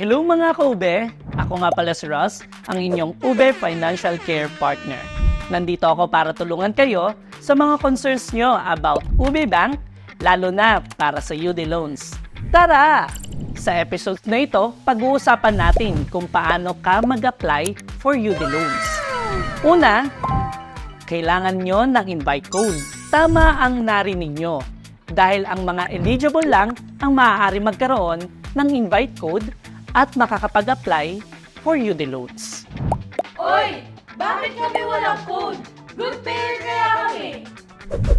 Hello mga kaube! Ako nga pala si Ross, ang inyong Ube Financial Care Partner. Nandito ako para tulungan kayo sa mga concerns nyo about Ube Bank, lalo na para sa UD loans. Tara! Sa episode na ito, pag-uusapan natin kung paano ka mag-apply for UD loans. Una, kailangan nyo ng invite code. Tama ang narinig nyo dahil ang mga eligible lang ang maaari magkaroon ng invite code at makakapag-apply for UD loans. Oy! Bakit kami walang code? Good payer kaya kami!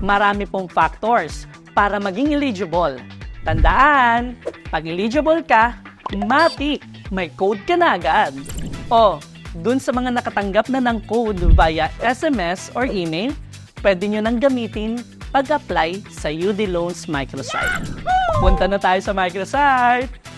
Marami pong factors para maging eligible. Tandaan, pag eligible ka, matik, may code ka na agad. O, dun sa mga nakatanggap na ng code via SMS or email, pwede nyo nang gamitin pag-apply sa UD Loans microsite. Punta na tayo sa microsite!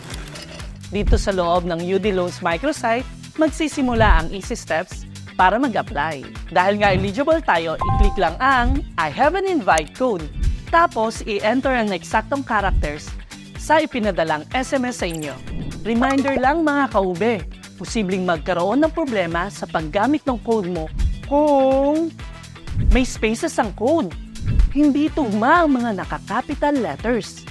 Dito sa loob ng UD Loans microsite, magsisimula ang easy steps para mag-apply. Dahil nga eligible tayo, i-click lang ang I have an invite code. Tapos, i-enter ang eksaktong characters sa ipinadalang SMS sa inyo. Reminder lang mga kaube, posibleng magkaroon ng problema sa paggamit ng code mo kung may spaces ang code. Hindi tugma ang mga naka-capital letters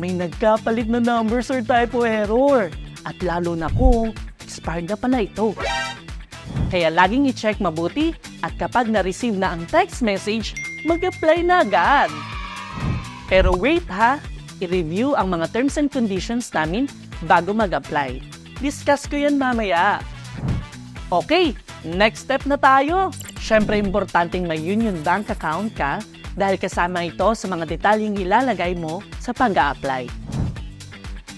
may nagkapalit na numbers or typo error. At lalo na kung expired na pala ito. Kaya laging i-check mabuti at kapag na-receive na ang text message, mag-apply na agad. Pero wait ha, i-review ang mga terms and conditions namin bago mag-apply. Discuss ko yan mamaya. Okay, next step na tayo. Siyempre, importanteng may Union Bank account ka dahil kasama ito sa mga detalyeng ilalagay mo sa pag apply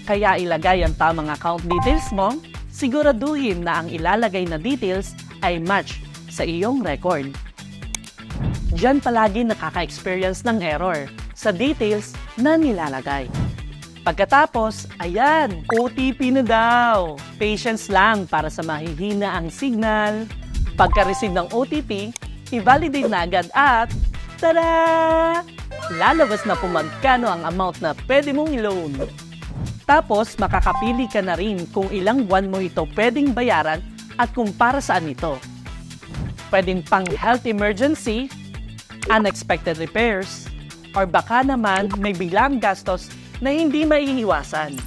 Kaya ilagay ang tamang account details mo, siguraduhin na ang ilalagay na details ay match sa iyong record. Diyan palagi nakaka-experience ng error sa details na nilalagay. Pagkatapos, ayan, OTP na daw. Patience lang para sa mahihina ang signal. Pagka-receive ng OTP, i-validate na agad at tada! Lalabas na po magkano ang amount na pwede mong i-loan. Tapos, makakapili ka na rin kung ilang buwan mo ito pwedeng bayaran at kung para saan ito. Pwedeng pang health emergency, unexpected repairs, or baka naman may biglang gastos na hindi maiiwasan.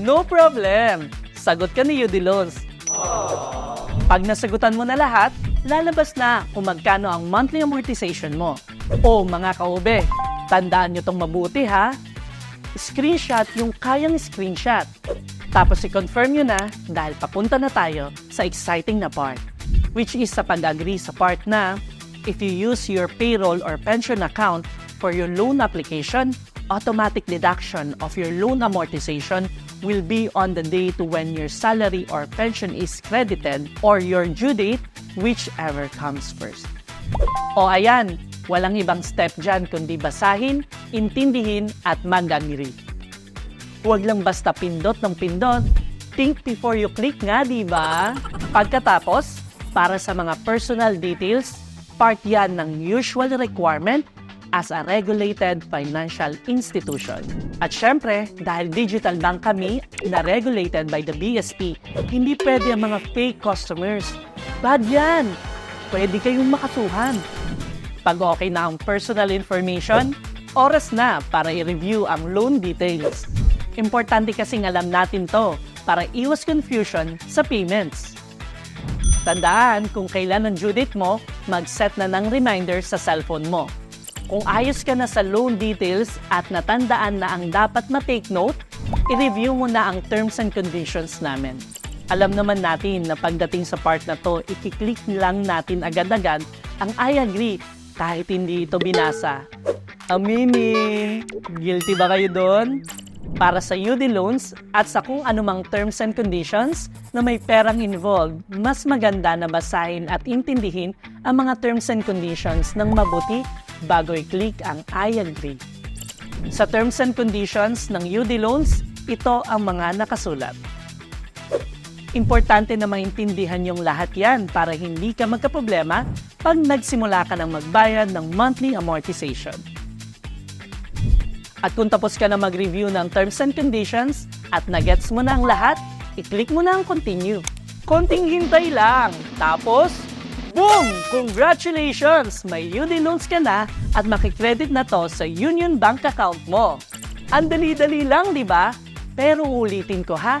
No problem! Sagot ka ni UD Loans. Pag nasagutan mo na lahat, lalabas na kung magkano ang monthly amortization mo. O mga kaube, tandaan nyo tong mabuti ha. Screenshot yung kayang screenshot. Tapos i-confirm nyo na dahil papunta na tayo sa exciting na part. Which is sa pag-agree sa part na if you use your payroll or pension account for your loan application, automatic deduction of your loan amortization will be on the day to when your salary or pension is credited or your due date, whichever comes first. O ayan, walang ibang step dyan kundi basahin, intindihin at mag-agree. Huwag lang basta pindot ng pindot. Think before you click nga, di ba? Pagkatapos, para sa mga personal details, part yan ng usual requirement as a regulated financial institution. At syempre, dahil digital bank kami na regulated by the BSP, hindi pwede ang mga fake customers. Bad yan! Pwede kayong makasuhan. Pag okay na ang personal information, oras na para i-review ang loan details. Importante kasing alam natin to para iwas confusion sa payments. Tandaan kung kailan ang due date mo, mag-set na ng reminder sa cellphone mo. Kung ayos ka na sa loan details at natandaan na ang dapat ma-take note, i-review mo na ang terms and conditions namin. Alam naman natin na pagdating sa part na to, ikiklik lang natin agad-agad ang I agree kahit hindi ito binasa. Aminin! Guilty ba kayo doon? Para sa UD loans at sa kung anumang terms and conditions na may perang involved, mas maganda na basahin at intindihin ang mga terms and conditions ng mabuti bago i-click ang I agree. Sa terms and conditions ng UD loans, ito ang mga nakasulat. Importante na maintindihan yung lahat yan para hindi ka magkaproblema pag nagsimula ka ng magbayad ng monthly amortization. At kung tapos ka na mag-review ng terms and conditions at nagets mo na ang lahat, i-click mo na ang continue. Konting hintay lang. Tapos, boom! Congratulations! May UD loans ka na at makikredit na to sa Union Bank account mo. Ang dali-dali lang, di ba? Pero ulitin ko ha,